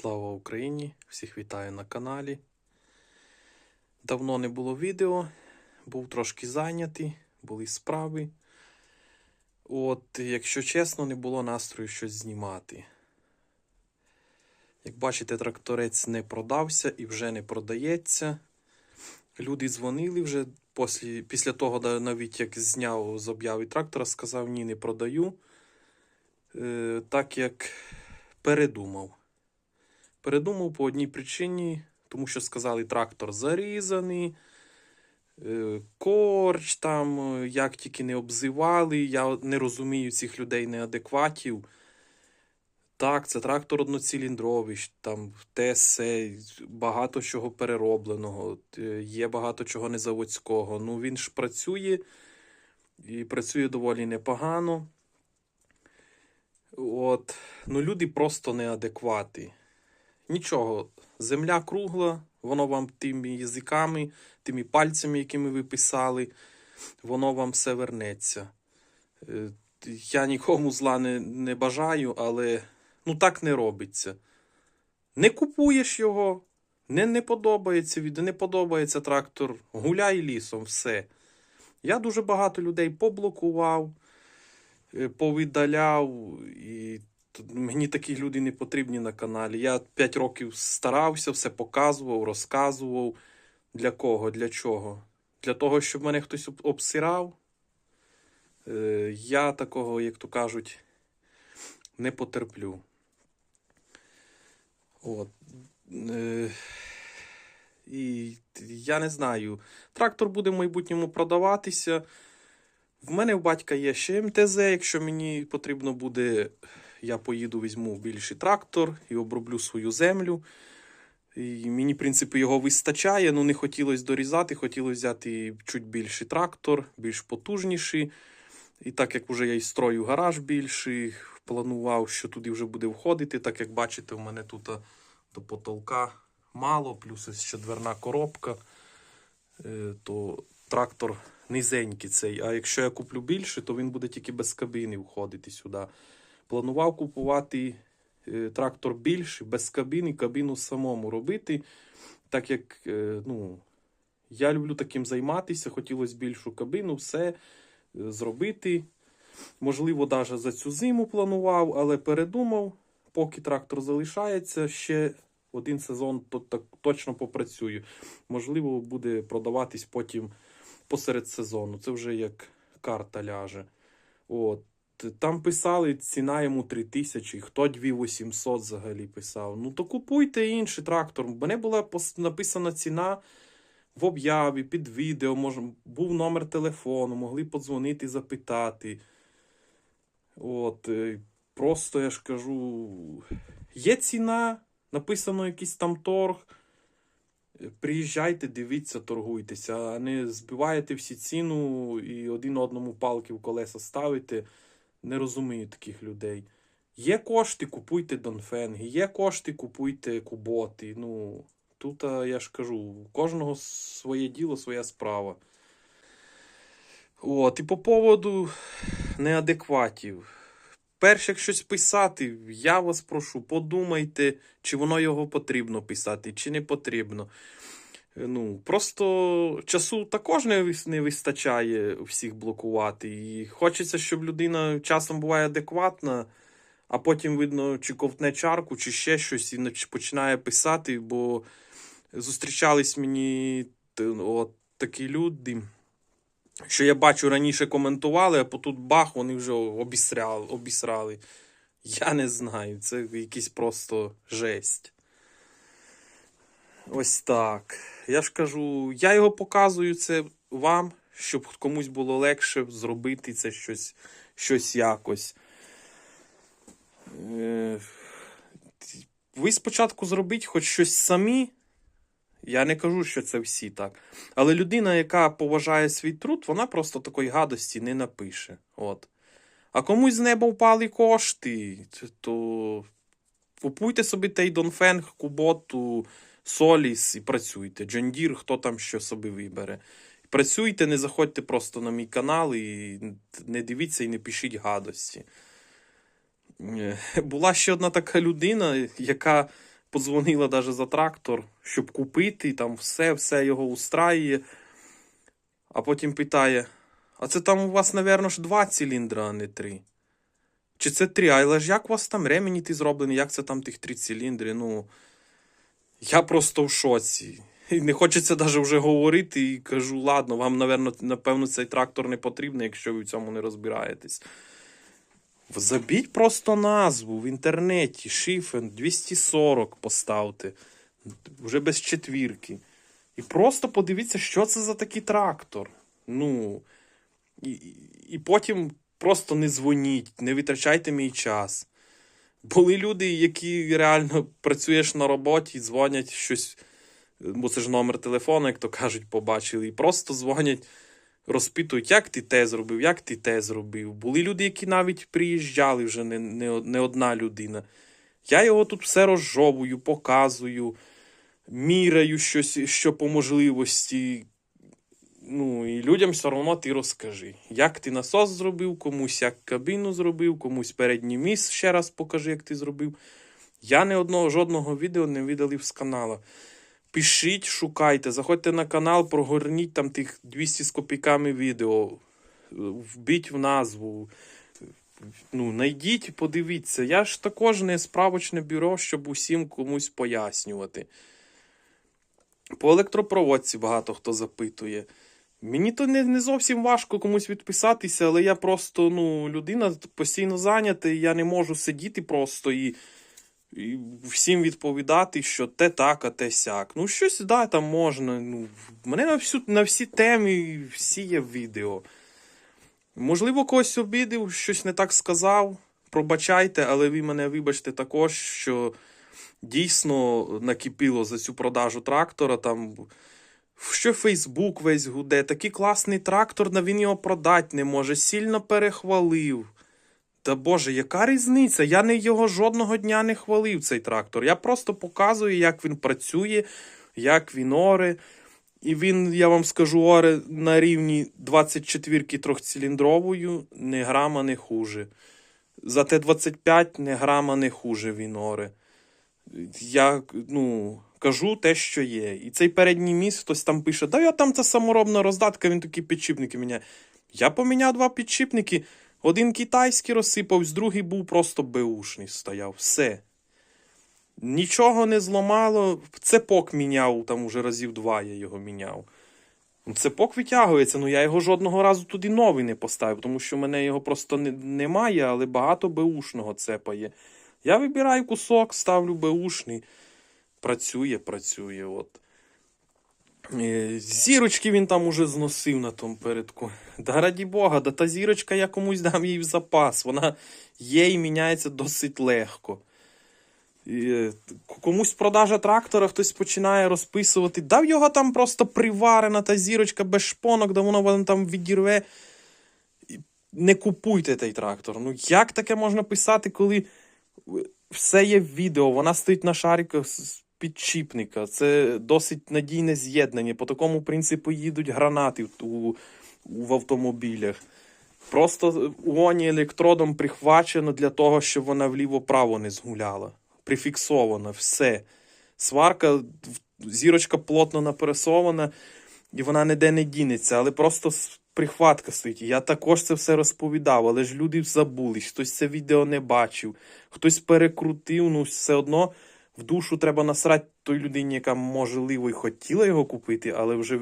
Слава Україні! Всіх вітаю на каналі. Давно не було відео, був трошки зайнятий, були справи. От, якщо чесно, не було настрою щось знімати. Як бачите, тракторець не продався і вже не продається. Люди дзвонили вже після, після того, навіть як зняв з обяви трактора, сказав, ні, не продаю. Е, так як передумав. Передумав по одній причині, тому що сказали, трактор зарізаний, е, корч там, е, як тільки не обзивали. Я не розумію цих людей неадекватів. Так, це трактор одноциліндровий, там ТС, багато чого переробленого, е, є багато чого незаводського. Ну він ж працює і працює доволі непогано. От, ну люди просто неадеквати. Нічого, земля кругла, воно вам тими язиками, тими пальцями, якими ви писали, воно вам все вернеться. Е, Я нікому зла не, не бажаю, але ну так не робиться. Не купуєш його, не, не подобається від, не подобається трактор, гуляй лісом, все. Я дуже багато людей поблокував, е, повидаляв, і мені такі люди не потрібні на каналі. Я 5 років старався, все показував, розказував. Для кого, для чого? Для того, щоб мене хтось обсирав. Е, Я такого, як то кажуть, не потерплю. От. Е, І я не знаю. Трактор буде в майбутньому продаватися. В мене в батька є ще МТЗ. Якщо мені потрібно буде, я поїду, візьму більший трактор і оброблю свою землю. І мені, в принципі, його вистачає. Ну, не хотілося дорізати, хотілося взяти чуть більший трактор, більш потужніший. І так як вже я і строю гараж більший, планував, що туди вже буде входити. Так як бачите, в мене тут до потолка мало, плюс ще дверна коробка, е, то трактор низенький цей. А якщо я куплю більше, то він буде тільки без кабіни входити сюди. Планував купувати е, трактор більший, без кабіни, кабіну самому робити. Так як е, ну, я люблю таким займатися, хотілося більшу кабіну, все е, зробити. Можливо, навіть за цю зиму планував, але передумав, поки трактор залишається, ще один сезон точно попрацюю. Можливо, буде продаватись потім посеред сезону. Це вже як карта ляже. От. Там писали, ціна йому 3 тисячі, хто 2800 взагалі писав. Ну то купуйте інший трактор. У мене була написана ціна в об'яві, під відео, мож, був номер телефону, могли подзвонити, запитати. От, е, просто я ж кажу, є ціна, написано якийсь там торг. Е, Приїжджайте, дивіться, торгуйтеся, а не збиваєте всі ціну і один одному палки в колеса ставите. Не розумію таких людей. Є кошти, купуйте Донфенги, є кошти, купуйте куботи. Ну, тут я ж кажу, у кожного своє діло, своя справа. От, і по поводу неадекватів. Перш як щось писати, я вас прошу, подумайте, чи воно його потрібно писати, чи не потрібно. Е, Ну, просто часу також не, не вистачає всіх блокувати. І хочеться, щоб людина часом буває адекватна, а потім, видно, чи ковтне чарку, чи ще щось, і починає писати, бо зустрічались мені от такі люди що я бачу раніше коментували, а потут бах, вони вже обісрали, обісрали. Я не знаю, це якийсь просто жесть. Ось так. Я ж кажу, я його показую це вам, щоб комусь було легше зробити це щось, щось якось. Е, Ви спочатку зробіть хоч щось самі. Я не кажу, що це всі так. Але людина, яка поважає свій труд, вона просто такої гадості не напише. От. А комусь з неба впали кошти, то купуйте собі той Донфенг, Куботу, Соліс і працюйте. Джондір, хто там що собі вибере. Працюйте, не заходьте просто на мій канал і не дивіться і не пишіть гадості. Е, Була ще одна така людина, яка подзвонила навіть за трактор, щоб купити, там все, все його устраює. А потім питає: а це там у вас, напевно, ж два циліндра, а не три. Чи це три? Але ж як у вас там ремені ті зроблені, як це там тих три циліндри? Ну, я просто в шоці. І не хочеться навіть вже говорити і кажу, ладно, вам, напевно, напевно, цей трактор не потрібний, якщо ви в цьому не розбираєтесь. Забіть просто назву в інтернеті, шифен 240 поставте, вже без четвірки. І просто подивіться, що це за такий трактор. Ну, і- і потім просто не дзвоніть, не витрачайте мій час. Були люди, які реально працюєш на роботі, дзвонять щось, бо це ж номер телефону, як то кажуть, побачили, і просто дзвонять, розпитують, як ти те зробив, як ти те зробив. Були люди, які навіть приїжджали вже не, не, не одна людина. Я його тут все розжовую, показую, міряю щось, що по можливості. Ну, і людям все одно ти розкажи, як ти насос зробив, комусь як кабіну зробив, комусь передній міст ще раз покажи, як ти зробив. Я не одного жодного відео не видалив з канала. Пишіть, шукайте, заходьте на канал, прогорніть там тих 200 з копійками відео, вбіть в назву. Ну, найдіть, подивіться. Я ж також не справочне бюро, щоб усім комусь пояснювати. По електропроводці багато хто запитує. Мені то не, не зовсім важко комусь відписатися, але я просто ну, людина постійно зайнята, і я не можу сидіти просто і, і всім відповідати, що те так, а те сяк. Ну, щось да, там можна. Ну, мене на, всю, на всі теми всі є відео. Можливо, когось обідив, щось не так сказав. Пробачайте, але ви мене вибачте також, що дійсно накипіло за цю продажу трактора. Там що Фейсбук весь гуде, такий класний трактор, на він його продати не може, сильно перехвалив. Та Боже, яка різниця? Я не його жодного дня не хвалив, цей трактор. Я просто показую, як він працює, як він оре. І він, я вам скажу, оре на рівні 24-ки трьохциліндровою, не грама не хуже. За Т-25 не грама не хуже він оре. Я ну, кажу те, що є. І цей передній міст хтось там пише: да я там це саморобна роздатка, він такі підшипники міняє. Я поміняв два підшипники. Один китайський розсипався, другий був просто беушний стояв. Все. Нічого не зламало. Цепок міняв, там уже разів два я його міняв. Ну, Цепок витягується, ну я його жодного разу туди новий не поставив, тому що в мене його просто не, немає, але багато беушного цепа є. Я вибираю кусок, ставлю беушний. Працює, працює. от. Е, Зірочки він там уже зносив на тому передку. Да раді Бога, да та зірочка я комусь дам їй в запас. Вона є і міняється досить легко. Е, Комусь продажа трактора хтось починає розписувати. Да в його там просто приварена та зірочка без шпонок, да воно вам там відірве. Не купуйте той трактор. Ну як таке можна писати, коли все є в відео, вона стоїть на шариках підчіпника. Це досить надійне з'єднання. По такому принципу їдуть гранати у, в автомобілях. Просто у електродом прихвачено для того, щоб вона вліво-право не згуляла. Прифіксована, все. Сварка, зірочка плотно напресована, і вона ніде не дінеться, але просто прихватка стоїть. Я також це все розповідав, але ж люди забулись, хтось це відео не бачив, хтось перекрутив, ну все одно в душу треба насрати той людині, яка, можливо, і хотіла його купити, але вже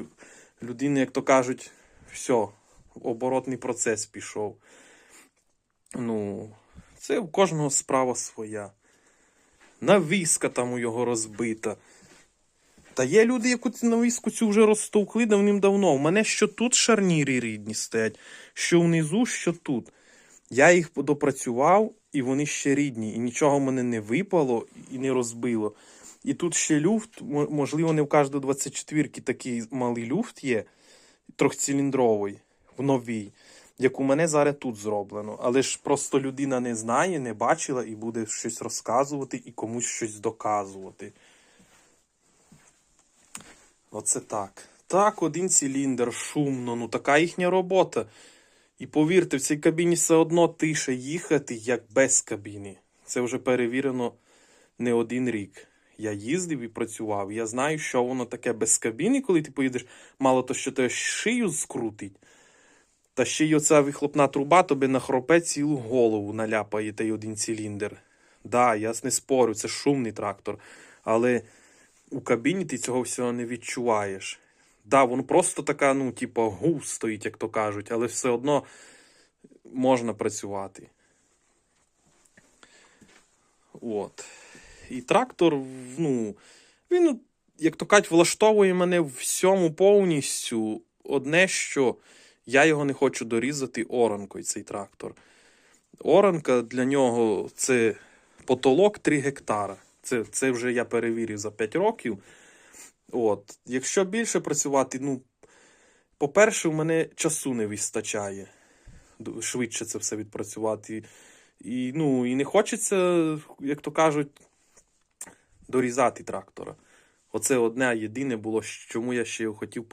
людина, як то кажуть, все, оборотний процес пішов. Ну, це у кожного справа своя. Навіска там у його розбита. Та є люди, яку навіску цю вже розтовкли давним-давно. У мене що тут шарніри рідні стоять, що внизу, що тут. Я їх допрацював, і вони ще рідні, і нічого мене не випало і не розбило. І тут ще люфт, можливо, не в кожній 24-ки такий малий люфт є, трьохциліндровий, в новій, як у мене зараз тут зроблено. Але ж просто людина не знає, не бачила і буде щось розказувати і комусь щось доказувати. Оце так. Так, один циліндр, шумно, ну така їхня робота. І повірте, в цій кабіні все одно тише їхати, як без кабіни. Це вже перевірено не один рік. Я їздив і працював. Я знаю, що воно таке без кабіни, коли ти поїдеш, мало то, що тебе шию скрутить. Та ще й оця вихлопна труба тобі на хропе цілу голову наляпає той один циліндр. Да, я не спорю, це шумний трактор. Але у кабіні ти цього всього не відчуваєш. Да, воно просто така, ну, типу, гуз стоїть, як то кажуть, але все одно можна працювати. От. І трактор, ну, він, як то кажуть, влаштовує мене в всьому повністю. Одне, що я його не хочу дорізати оранкою, цей трактор. Оранка для нього це потолок 3 гектара. Це, це вже я перевірив за 5 років. От. Якщо більше працювати, ну, по-перше, у мене часу не вистачає швидше це все відпрацювати. І, ну, і не хочеться, як то кажуть, дорізати трактора. Оце одне єдине було, чому я ще його хотів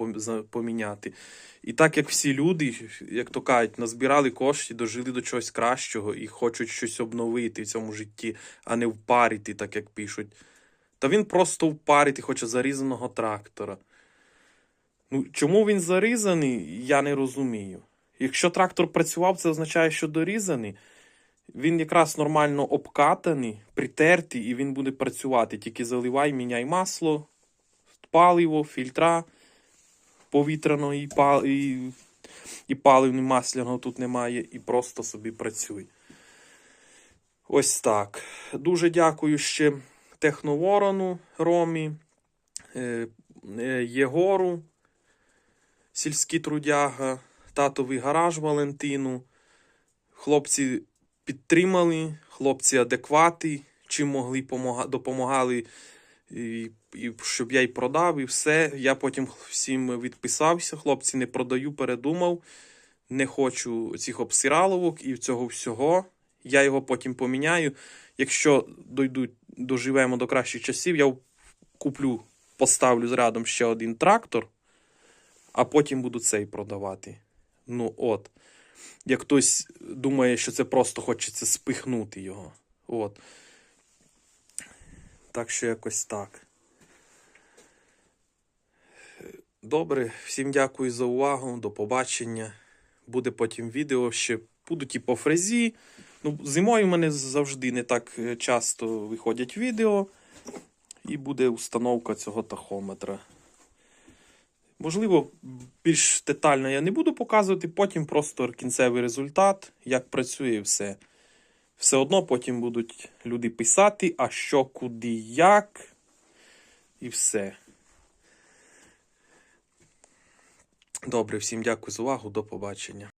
поміняти. І так як всі люди, як то кажуть, назбирали кошти, дожили до чогось кращого і хочуть щось обновити в цьому житті, а не впарити, так як пишуть. Та він просто впарити хоче зарізаного трактора. Ну, чому він зарізаний, я не розумію. Якщо трактор працював, це означає, що дорізаний. Він якраз нормально обкатаний, притертий, і він буде працювати. Тільки заливай, міняй масло, паливо, фільтра повітряного і, пал... і... і паливно масляного тут немає, і просто собі працюй. Ось так. Дуже дякую ще Техноворону Ромі, е, е, Єгору, сільський трудяга, татовий гараж Валентину. Хлопці підтримали, хлопці адеквати, чим могли допомагали, і, і щоб я й продав, і все. Я потім всім відписався. Хлопці не продаю, передумав. Не хочу цих обсираловок і цього всього. Я його потім поміняю. Якщо дойдуть, доживемо до кращих часів, я куплю, поставлю рядом ще один трактор, а потім буду цей продавати. Ну от. Як хтось думає, що це просто хочеться спихнути його. От. Так що якось так. Добре, всім дякую за увагу. До побачення. Буде потім відео ще. Будуть і по фрезі. Ну, зимою в мене завжди не так е, часто виходять відео. І буде установка цього тахометра. Можливо, більш детально я не буду показувати, потім просто кінцевий результат, як працює все. Все одно потім будуть люди писати, а що, куди, як. І все. Добре, всім дякую за увагу, до побачення.